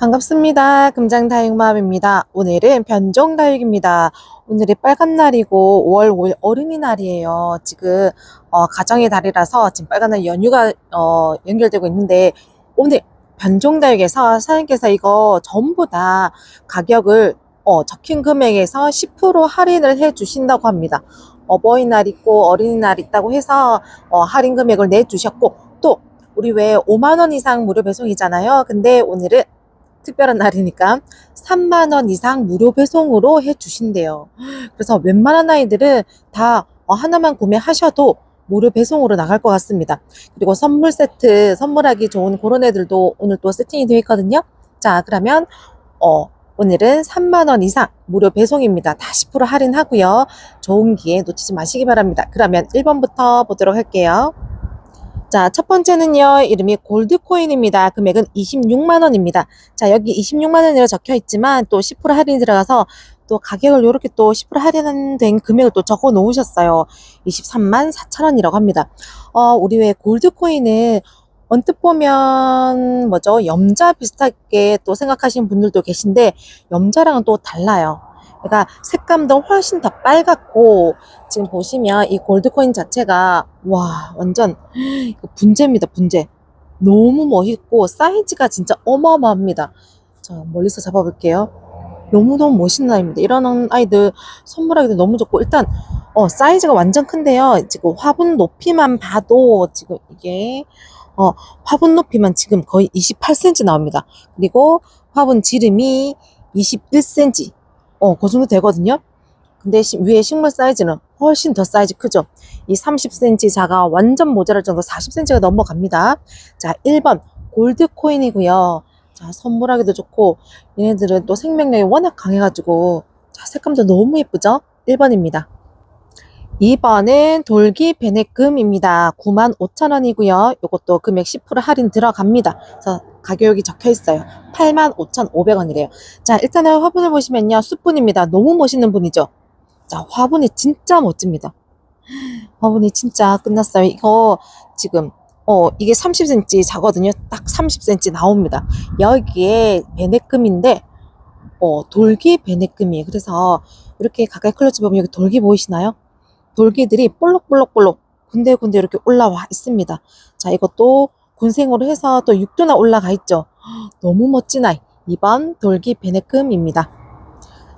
반갑습니다. 금장다육맘입니다. 오늘은 변종다육입니다. 오늘이 빨간 날이고 5월 5일 어린이날이에요. 지금 어, 가정의 달이라서 지금 빨간 날 연휴가 어, 연결되고 있는데 오늘 변종다육에서 사장님께서 이거 전부 다 가격을 어, 적힌 금액에서 10% 할인을 해 주신다고 합니다. 어버이날 있고 어린이날 있다고 해서 어, 할인 금액을 내주셨고 또 우리 왜 5만 원 이상 무료 배송이잖아요. 근데 오늘은 특별한 날이니까 3만 원 이상 무료 배송으로 해 주신대요. 그래서 웬만한 아이들은 다 어, 하나만 구매하셔도 무료 배송으로 나갈 것 같습니다. 그리고 선물 세트 선물하기 좋은 그런 애들도 오늘 또 세팅이 되어 있거든요. 자, 그러면 어 오늘은 3만 원 이상 무료 배송입니다. 다 10% 할인하고요. 좋은 기회 놓치지 마시기 바랍니다. 그러면 1번부터 보도록 할게요. 자, 첫 번째는요, 이름이 골드코인입니다. 금액은 26만원입니다. 자, 여기 26만원이라고 적혀 있지만 또 10% 할인이 들어가서 또 가격을 이렇게 또 10% 할인된 금액을 또 적어 놓으셨어요. 23만 4천원이라고 합니다. 어, 우리 왜 골드코인은 언뜻 보면 뭐죠? 염자 비슷하게 또 생각하시는 분들도 계신데 염자랑은 또 달라요. 그러니까 색감도 훨씬 더 빨갛고 지금 보시면 이 골드코인 자체가 와 완전 분재입니다 분재. 너무 멋있고 사이즈가 진짜 어마어마합니다. 자 멀리서 잡아볼게요. 너무너무 멋있는 아이입니다. 이런 아이들 선물하기도 너무 좋고 일단 어 사이즈가 완전 큰데요. 지금 화분 높이만 봐도 지금 이게 어 화분 높이만 지금 거의 28cm 나옵니다. 그리고 화분 지름이 21cm 어, 그 정도 되거든요. 근데 시- 위에 식물 사이즈는 훨씬 더 사이즈 크죠. 이 30cm 자가 완전 모자랄 정도 40cm가 넘어갑니다. 자, 1번 골드코인이고요. 자, 선물하기도 좋고 얘네들은 또 생명력이 워낙 강해가지고 자, 색감도 너무 예쁘죠? 1번입니다. 2번은 돌기 베네금입니다. 95,000원이고요. 이것도 금액 10% 할인 들어갑니다. 그래서 가격이 적혀 있어요. 85,500원이래요. 자, 일단은 화분을 보시면요. 숯분입니다. 너무 멋있는 분이죠. 자, 화분이 진짜 멋집니다. 화분이 진짜 끝났어요. 이거 지금 어 이게 30cm 자거든요. 딱 30cm 나옵니다. 여기에 베네금인데 어 돌기 베네금이에요. 그래서 이렇게 가까이 클로즈 보면 여기 돌기 보이시나요? 돌기들이 볼록볼록볼록 군데군데 이렇게 올라와 있습니다. 자, 이것도 군생으로 해서 또 6도나 올라가 있죠. 너무 멋진 아이. 2번 돌기 베네금입니다.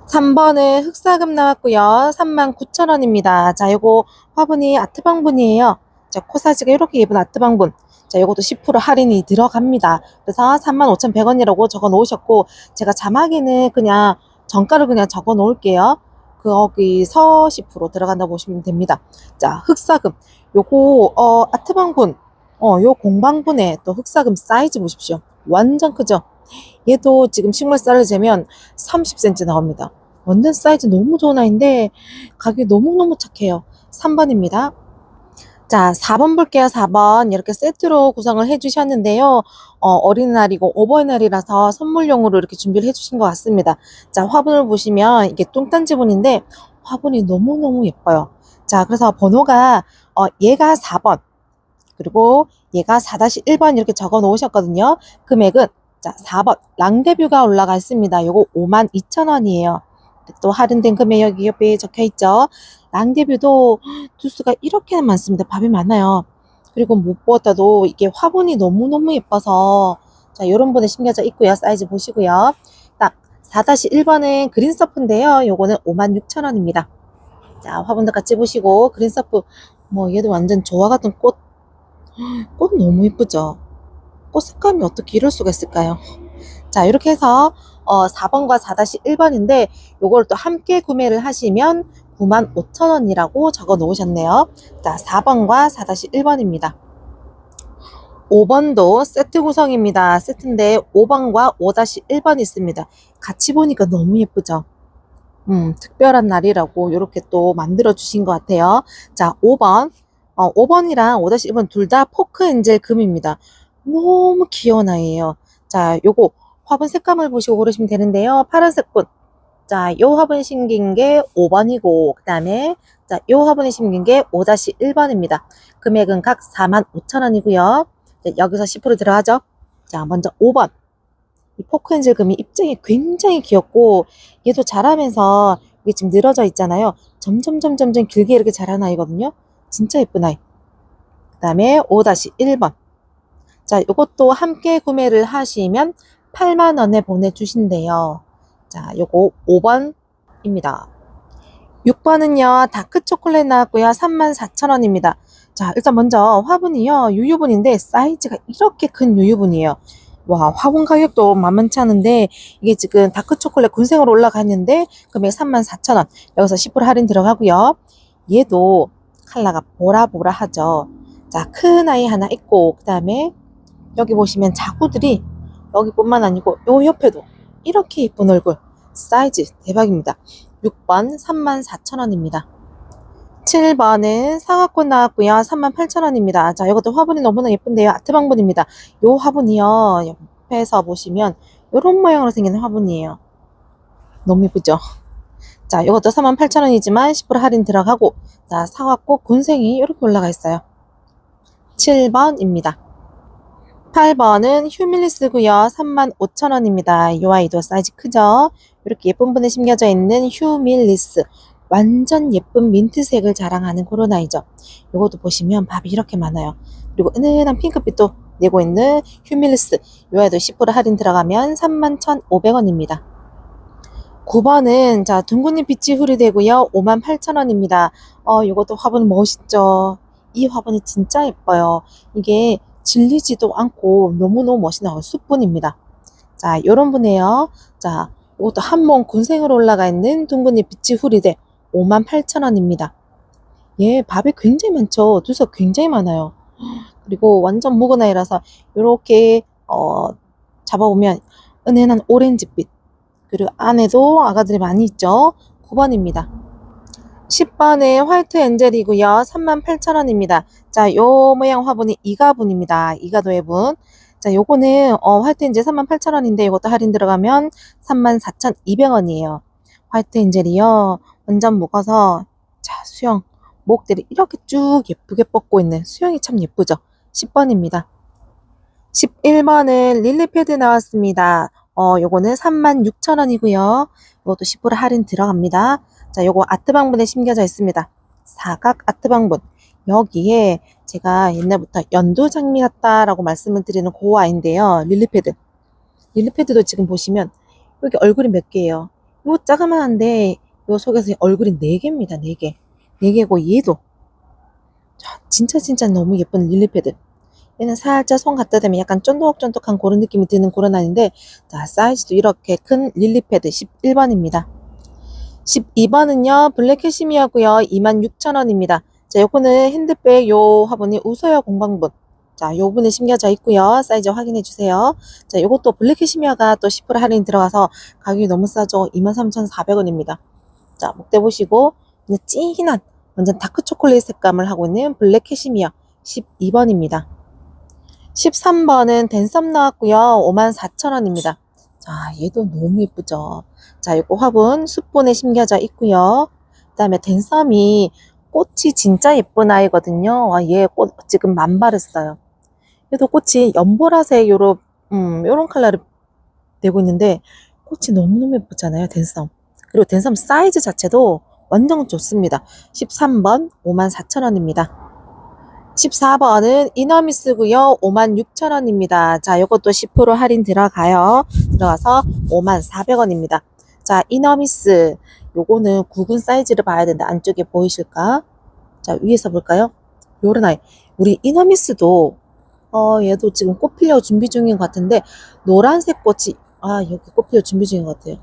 3번은 흑사금 나왔고요. 39,000원입니다. 자, 요거 화분이 아트방분이에요. 자, 코사지가 이렇게 예쁜 아트방분. 자, 요것도 10% 할인이 들어갑니다. 그래서 35,100원이라고 적어 놓으셨고, 제가 자막에는 그냥 정가를 그냥 적어 놓을게요. 거기서 10% 들어간다고 보시면 됩니다. 자, 흑사금. 요거, 어, 아트방분. 어, 요 공방분에 또 흑사금 사이즈 보십시오. 완전 크죠? 얘도 지금 식물 쌀을 재면 30cm 나옵니다. 완전 사이즈 너무 좋은 아이인데 가격이 너무너무 착해요. 3번입니다. 자, 4번 볼게요. 4번. 이렇게 세트로 구성을 해주셨는데요. 어, 어린이날이고 어버이날이라서 선물용으로 이렇게 준비를 해주신 것 같습니다. 자, 화분을 보시면 이게 뚱딴 지분인데 화분이 너무너무 예뻐요. 자, 그래서 번호가 어, 얘가 4번. 그리고 얘가 4-1번 이렇게 적어 놓으셨거든요. 금액은 자, 4번 랑데뷰가 올라가 있습니다. 요거 52,000원이에요. 또 할인된 금액 여기 옆에 적혀 있죠. 랑데뷰도 두수가 이렇게 많습니다. 밥이 많아요. 그리고 무엇보다도 이게 화분이 너무너무 예뻐서 자, 요런 분에 심겨져 있고요. 사이즈 보시고요. 딱 4-1번은 그린서프인데요. 요거는 56,000원입니다. 자, 화분도 같이 보시고 그린서프 뭐 얘도 완전 조화 같은 꽃. 꽃 너무 예쁘죠? 꽃 색감이 어떻게 이럴 수가 있을까요? 자, 이렇게 해서 어, 4번과 4-1번인데 요걸 또 함께 구매를 하시면 95,000원이라고 적어 놓으셨네요. 자, 4번과 4-1번입니다. 5번도 세트 구성입니다. 세트인데 5번과 5-1번 있습니다. 같이 보니까 너무 예쁘죠? 음, 특별한 날이라고 이렇게 또 만들어 주신 것 같아요. 자, 5번. 어, 5번이랑 5-1번 둘 다 포크 엔젤 금입니다. 너무 귀여운 아이예요. 자, 요거 화분 색감을 보시고 고르시면 되는데요. 파란색 꽃. 자, 요 화분 심긴 게 5번이고, 그 다음에, 자, 요 화분에 심긴 게 5-1번입니다. 금액은 각 45,000원이고요. 여기서 10% 들어가죠. 자, 먼저 5번. 이 포크 엔젤 금이 입장이 굉장히 귀엽고 얘도 자라면서 이게 지금 늘어져 있잖아요. 점점 점점 점 길게 이렇게 자란 아이거든요. 진짜 예쁜 아이. 그 다음에 5-1번. 자, 이것도 함께 구매를 하시면 8만 원에 보내주신대요. 자, 요거 5번입니다. 6번은요, 다크 초콜릿 나왔고요. 34,000원입니다. 자, 일단 먼저 화분이요, 유유분인데 사이즈가 이렇게 큰 유유분이에요. 와, 화분 가격도 만만치 않은데 이게 지금 다크 초콜릿 군생으로 올라갔는데 금액 34,000원. 여기서 10% 할인 들어가고요. 얘도 컬러가 보라보라하죠. 자, 큰 아이 하나 있고 그 다음에 여기 보시면 자구들이 여기뿐만 아니고 요 옆에도 이렇게 예쁜 얼굴 사이즈 대박입니다. 6번 34,000원입니다. 7번은 사과꽃 나왔고요. 38,000원입니다. 자, 이것도 화분이 너무나 예쁜데요. 아트방분입니다. 요 화분이요. 옆에서 보시면 요런 모양으로 생긴 화분이에요. 너무 예쁘죠? 자, 이것도 38,000원이지만 10% 할인 들어가고 자, 사과꽃 군생이 이렇게 올라가 있어요. 7번입니다. 8번은 휴밀리스고요. 35,000원입니다. 이 아이도 사이즈 크죠? 이렇게 예쁜 분에 심겨져 있는 휴밀리스. 완전 예쁜 민트색을 자랑하는 아이죠. 이것도 보시면 밥이 이렇게 많아요. 그리고 은은한 핑크빛도 내고 있는 휴밀리스. 이 아이도 10% 할인 들어가면 31,500원입니다. 9번은 자 둥근잎 빛이 후리되고요. 58,000원입니다. 어 이것도 화분 멋있죠. 이 화분이 진짜 예뻐요. 이게 질리지도 않고 너무너무 멋이 나요. 숯분입니다. 자, 요런 분이에요. 자, 이것도 한 몸 군생으로 올라가 있는 둥근잎 빛이 후리대 58,000원입니다. 예, 밥이 굉장히 많죠. 두석 굉장히 많아요. 그리고 완전 묵은 아이라서 이렇게 어, 잡아보면 은은한 오렌지빛 그리고 안에도 아가들이 많이 있죠. 9번입니다. 10번은 화이트 엔젤이고요. 38,000원입니다. 자, 요 모양 화분이 이가분입니다. 이가도해분. 자, 요거는 어, 화이트 엔젤 38,000원인데 이것도 할인 들어가면 34,200원이에요. 화이트 엔젤이요. 완전 묵어서 자, 수영 목들이 이렇게 쭉 예쁘게 뻗고 있는 수영이 참 예쁘죠. 10번입니다. 11번은 릴리 패드 나왔습니다. 어, 요거는 36,000원이고요. 이것도 10% 할인 들어갑니다. 자, 요거 아트방분에 심겨져 있습니다. 사각 아트방분. 여기에 제가 옛날부터 연두 장미 같다라고 말씀을 드리는 그 아이인데요. 릴리패드. 릴리패드도 지금 보시면 여기 얼굴이 몇 개예요. 요 자그마한데 요 속에서 얼굴이 4개입니다. 4개. 4개고 얘도 자, 진짜 진짜 너무 예쁜 릴리패드. 얘는 살짝 손 갖다 대면 약간 쫀득쫀득한 그런 느낌이 드는 그런 아이인데 자, 사이즈도 이렇게 큰 릴리패드 11번입니다. 12번은요, 블랙 캐시미어고요 26,000원입니다. 자, 요거는 핸드백 요 화분이 우소여 공방분. 자, 요 분에 심겨져 있고요. 사이즈 확인해 주세요. 자, 요것도 블랙 캐시미어가 또 10% 할인 들어가서 가격이 너무 싸죠. 23,400원입니다. 자, 목대 보시고 그냥 진한 완전 다크 초콜릿 색감을 하고 있는 블랙 캐시미어 12번입니다. 13번은 댄섬 나왔고요. 54,000원입니다. 자, 얘도 너무 예쁘죠. 자, 이거 화분 숯분에 심겨져 있고요. 그 다음에 댄섬이 꽃이 진짜 예쁜 아이거든요. 와, 얘 꽃 지금 만발했어요. 얘도 꽃이 연보라색 요런 음, 요런 컬러를 내고 있는데 꽃이 너무너무 예쁘잖아요, 댄섬. 그리고 댄섬 사이즈 자체도 완전 좋습니다. 13번 54,000원입니다. 14번은 이너미스고요. 56,000원입니다. 자, 요것도 10% 할인 들어가요. 들어가서 54,400원입니다. 자, 이너미스. 요거는 굵은 사이즈를 봐야 되는데 안쪽에 보이실까? 자, 위에서 볼까요? 요런 아이. 우리 이너미스도 어, 얘도 지금 꽃 피려 준비 중인 것 같은데 노란색 꽃이 아, 여기 꽃 피려 준비 중인 것 같아요.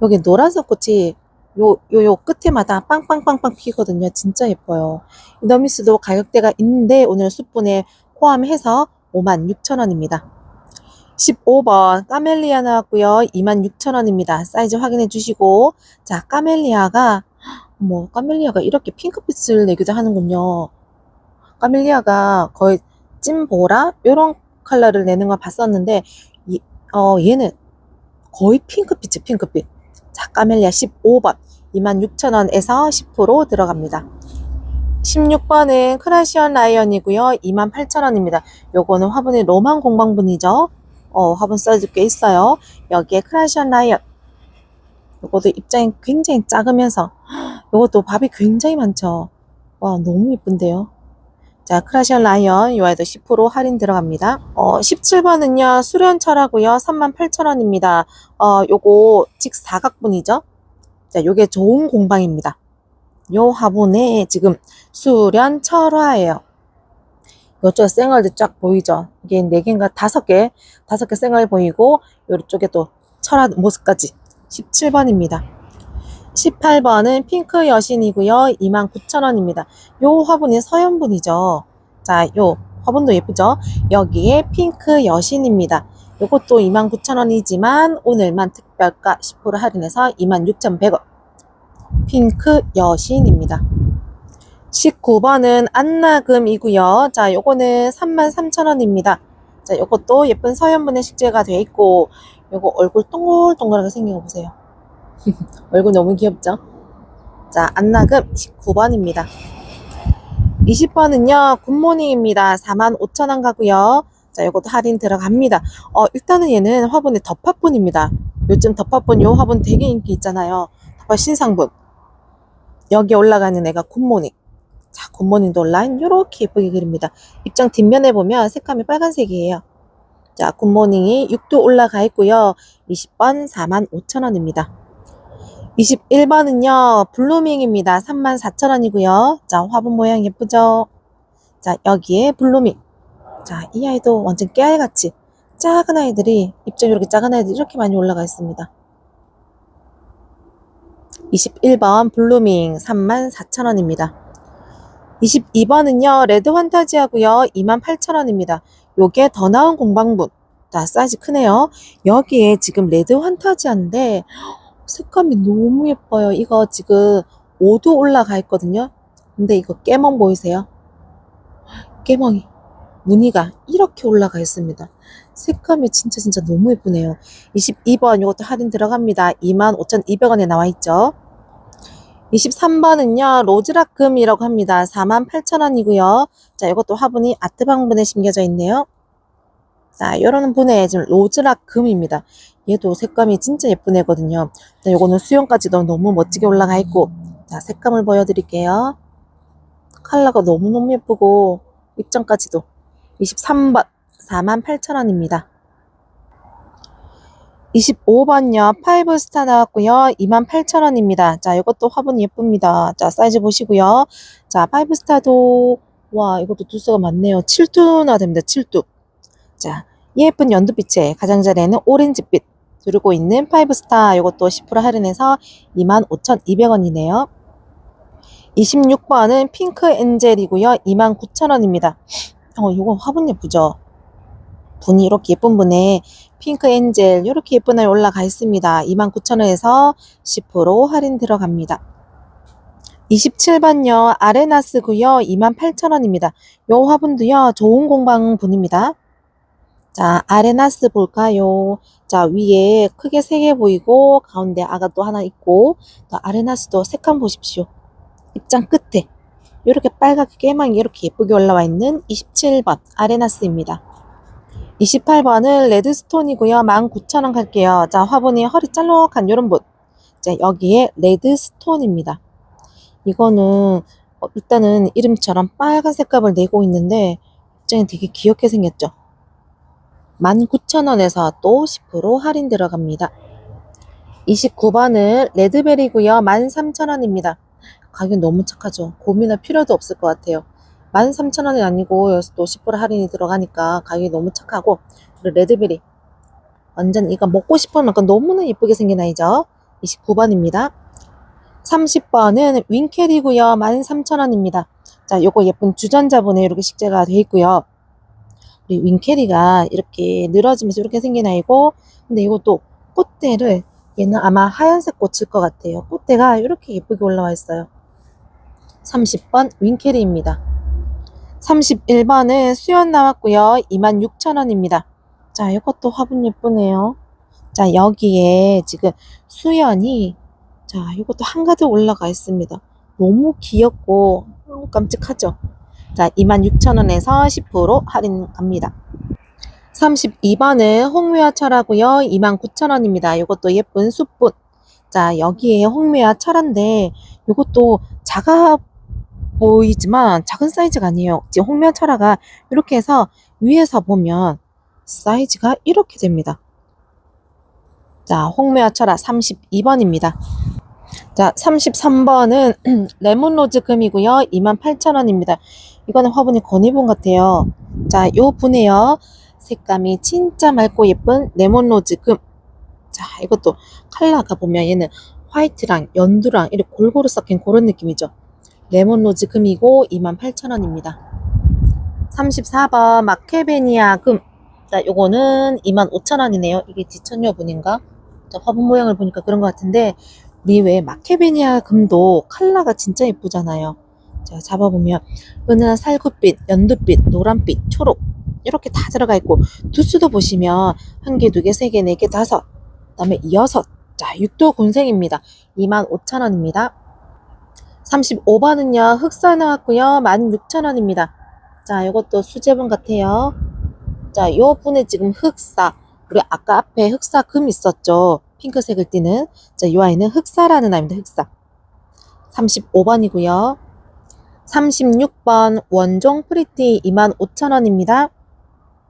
여기 노란색 꽃이 요, 요, 요 끝에마다 빵빵빵빵 피거든요. 진짜 예뻐요. 이너미스도 가격대가 있는데 오늘 숯분에 포함해서 56,000원입니다. 15번 까멜리아 나왔고요. 26,000원입니다. 사이즈 확인해 주시고 자 까멜리아가 뭐 까멜리아가 이렇게 핑크빛을 내기도 하는군요. 까멜리아가 거의 찐보라 요런 컬러를 내는 걸 봤었는데 이, 어, 얘는 거의 핑크빛이 핑크빛. 자 까멜리아 15번 26,000원에서 10% 들어갑니다. 16번은 크라시언 라이언이고요. 28,000원입니다. 요거는 화분의 로만 공방분이죠. 어, 화분 사이즈 꽤 있어요. 여기에 크라시안 라이언. 요것도 입장이 굉장히 작으면서 요것도 밥이 굉장히 많죠. 와, 너무 예쁜데요. 자, 크라시안 라이언 요 아이도 10% 할인 들어갑니다. 어, 17번은요. 수련철하고요. 38,000원입니다. 어, 요거 직사각분이죠. 자, 요게 좋은 공방입니다. 요 화분에 지금 수련 철화예요. 요쪽 생얼도 쫙 보이죠? 이게 4개인가 5개, 5개 생얼 보이고, 요쪽에 또 철화 모습까지 17번입니다. 18번은 핑크 여신이고요. 29,000원입니다. 요 화분이 서연분이죠. 자, 요 화분도 예쁘죠? 여기에 핑크 여신입니다. 요것도 29,000원이지만 오늘만 특별가 10% 할인해서 26,100원. 핑크 여신입니다. 19번은 안나금이고요. 자, 요거는 33,000원입니다. 자, 요것도 예쁜 서연분의 식재가 되어 있고 요거 얼굴 동글동글하게 생긴 거 보세요. 얼굴 너무 귀엽죠? 자, 안나금 19번입니다. 20번은요, 굿모닝입니다. 45,000원 가고요. 자, 요것도 할인 들어갑니다. 어, 일단은 얘는 화분의 덮화분입니다. 요즘 덮화분 요 화분 되게 인기 있잖아요. 덮화 신상분. 여기 올라가는 애가 굿모닝. 자, 굿모닝도 라인 요렇게 예쁘게 그립니다. 입장 뒷면에 보면 색감이 빨간색이에요. 자, 굿모닝이 6도 올라가 있고요. 20번 45,000원입니다. 21번은요, 블루밍입니다. 34,000원이고요. 자, 화분 모양 예쁘죠? 자, 여기에 블루밍. 자, 이 아이도 완전 깨알같이 작은 아이들이, 입장이 이렇게 작은 아이들이 이렇게 많이 올라가 있습니다. 21번 블루밍 34,000원입니다. 22번은요, 레드 환타지하고요, 28,000원입니다. 요게 더 나은 공방분. 자, 사이즈 크네요. 여기에 지금 레드 환타지한데, 색감이 너무 예뻐요. 이거 지금 5도 올라가 있거든요. 근데 이거 깨멍 보이세요? 깨멍이. 무늬가 이렇게 올라가 있습니다. 색감이 진짜 진짜 너무 예쁘네요. 22번 이것도 할인 들어갑니다. 25,200원에 나와 있죠. 23번은요, 로즈락금이라고 합니다. 48,000원이고요. 자, 이것도 화분이 아트방분에 심겨져 있네요. 자, 요런 분에 지금 로즈락 금입니다. 얘도 색감이 진짜 예쁜 애거든요. 자, 요거는 수영까지도 너무 멋지게 올라가 있고, 자, 색감을 보여드릴게요. 컬러가 너무너무 예쁘고, 입장까지도. 23번, 48,000원입니다. 25번요. 파이브 스타 나왔고요. 28,000원입니다. 자, 이것도 화분 예쁩니다. 자, 사이즈 보시고요. 자, 파이브 스타도 와, 이것도 두수가 많네요. 7두나 됩니다. 7두. 자, 예쁜 연두빛에 가장자리에는 오렌지빛 두르고 있는 파이브 스타 이것도 10% 할인해서 25,200원이네요. 26번은 핑크 엔젤이고요. 29,000원입니다. 어, 이거 화분 예쁘죠? 분이 이렇게 예쁜 분에 핑크 엔젤 이렇게 예쁜 아이 올라가 있습니다. 29,000원에서 10% 할인 들어갑니다. 27번요. 아레나스고요. 28,000원입니다. 요 화분도요. 좋은 공방 분입니다. 자, 아레나스 볼까요? 자, 위에 크게 세 개 보이고 가운데 아가 또 하나 있고 또 아레나스도 색감 보십시오. 입장 끝에 이렇게 빨갛게 깨망이 이렇게 예쁘게 올라와 있는 27번 아레나스입니다. 28번은 레드스톤이고요. 19,000원 갈게요. 자, 화분이 허리 짤록한 요런 분. 자, 여기에 레드스톤입니다. 이거는 어, 일단은 이름처럼 빨간 색감을 내고 있는데 입장이 되게 귀엽게 생겼죠. 19,000원에서 또 10% 할인 들어갑니다. 29번은 레드베리고요. 13,000원입니다. 가격 너무 착하죠. 고민할 필요도 없을 것 같아요. 13,000원이 아니고 여기서 또 10% 할인이 들어가니까 가격이 너무 착하고 그리고 레드베리 완전 이거 먹고 싶을 만큼 너무나 예쁘게 생긴 아이죠. 29번입니다. 30번은 윙캐리고요. 13,000원입니다. 자, 요거 예쁜 주전자분에 이렇게 식재가 되어 있고요. 윙캐리가 이렇게 늘어지면서 이렇게 생긴 아이고 근데 이것도 꽃대를 얘는 아마 하얀색 꽃일 것 같아요. 꽃대가 이렇게 예쁘게 올라와 있어요. 30번 윙캐리입니다. 31번은 수연 나왔고요. 26,000원입니다. 자, 이것도 화분 예쁘네요. 자, 여기에 지금 수연이 자, 이것도 한가득 올라가 있습니다. 너무 귀엽고 깜찍하죠? 자, 26,000원에서 10% 할인 갑니다. 32번은 홍매화 철하고요. 29,000원입니다. 이것도 예쁜 숯붓. 자, 여기에 홍매화 철인데 이것도 작아 보이지만 작은 사이즈가 아니에요. 지금 홍매화 철화가 이렇게 해서 위에서 보면 사이즈가 이렇게 됩니다. 자, 홍매화 철화 32번입니다. 자, 33번은 레몬로즈 금이고요. 28,000원입니다. 이거는 화분이 건의본 같아요. 자, 요 분이요. 색감이 진짜 맑고 예쁜 레몬로즈 금. 자, 이것도 컬러가 보면 얘는 화이트랑 연두랑 이렇게 골고루 섞인 그런 느낌이죠. 레몬로즈 금이고 28,000원입니다. 34번 마케베니아 금. 자, 요거는 25,000원이네요. 이게 지천녀 분인가? 자, 화분 모양을 보니까 그런 것 같은데 우리 왜 마케베니아 금도 컬러가 진짜 예쁘잖아요. 자, 잡아보면 은은한 살구빛, 연두빛, 노란빛, 초록 이렇게 다 들어가 있고 두수도 보시면 한 개, 두 개, 세 개, 네 개, 다섯 그다음에 여섯 자, 육도 곤생입니다. 25,000원입니다. 35번은요, 흑사 나왔고요. 16,000원입니다. 자, 이것도 수제분 같아요. 자, 요 분에 지금 흑사. 우리 아까 앞에 흑사 금 있었죠? 핑크색을 띠는. 자, 요 아이는 흑사라는 아이입니다. 흑사. 35번이고요. 36번 원종 프리티 25,000원입니다.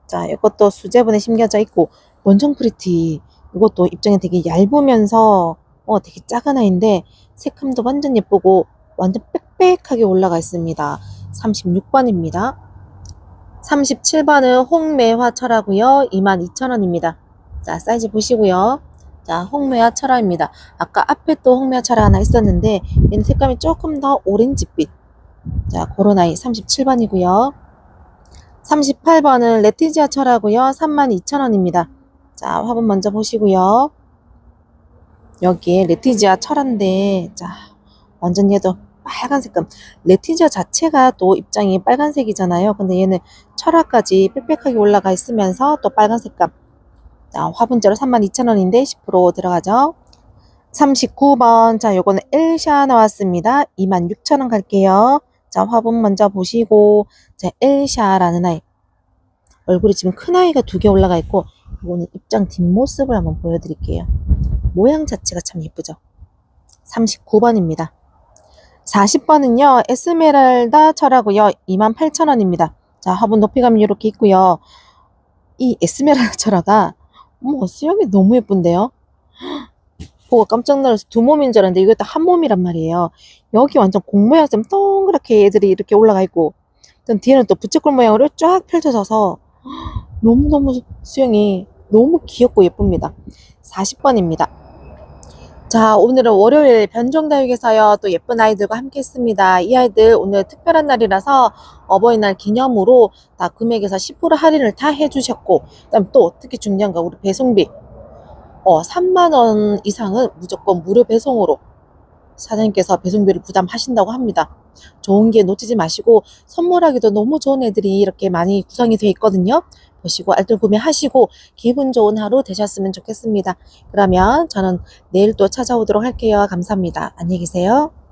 자, 이것도 수제분에 심겨져 있고 원종 프리티 이것도 입장이 되게 얇으면서 어 되게 작은 아이인데 색감도 완전 예쁘고 완전 빽빽하게 올라가 있습니다. 36번입니다. 37번은 홍매화 철하고요. 22,000원입니다. 자, 사이즈 보시고요. 자, 홍매화 철화입니다. 아까 앞에 또 홍매화 철화 하나 있었는데 얘는 색감이 조금 더 오렌지빛. 자, 아이 37번이고요. 38번은 레티지아 철하고요. 32,000원입니다. 자, 화분 먼저 보시고요. 여기에 레티지아 철한데, 자, 완전 얘도 빨간 색감. 레티지아 자체가 또 입장이 빨간색이잖아요. 근데 얘는 철화까지 빽빽하게 올라가 있으면서 또 빨간 색감. 자, 화분째로 32,000원인데 10% 들어가죠. 39번. 자, 요거는 엘샤 나왔습니다. 26,000원 갈게요. 자, 화분 먼저 보시고, 자, 엘샤라는 아이. 얼굴이 지금 큰 아이가 두 개 올라가 있고, 이거는 입장 뒷모습을 한번 보여드릴게요. 모양 자체가 참 예쁘죠? 39번입니다. 40번은요, 에스메랄다 철하고요, 28,000원입니다. 자, 화분 높이감이 이렇게 있고요. 이 에스메랄다 철화가, 어머, 수영이 너무 예쁜데요? 보고 깜짝 놀라서 두 몸인 줄 알았는데 이것도 한 몸이란 말이에요. 여기 완전 공 모양처럼 동그랗게 애들이 이렇게 올라가 있고, 또 뒤에는 또 부채꼴 모양으로 쫙 펼쳐져서 너무너무 수영이 너무 귀엽고 예쁩니다. 40번입니다. 자, 오늘은 월요일 변종다육에서요, 또 예쁜 아이들과 함께 했습니다. 이 아이들 오늘 특별한 날이라서 어버이날 기념으로 다 금액에서 10% 할인을 다 해주셨고, 그 다음 또 특히 중요한 거 우리 배송비. 어, 3만원 이상은 무조건 무료 배송으로 사장님께서 배송비를 부담하신다고 합니다. 좋은 게 놓치지 마시고 선물하기도 너무 좋은 애들이 이렇게 많이 구성이 되어 있거든요. 보시고 알뜰 구매하시고 기분 좋은 하루 되셨으면 좋겠습니다. 그러면 저는 내일 또 찾아오도록 할게요. 감사합니다. 안녕히 계세요.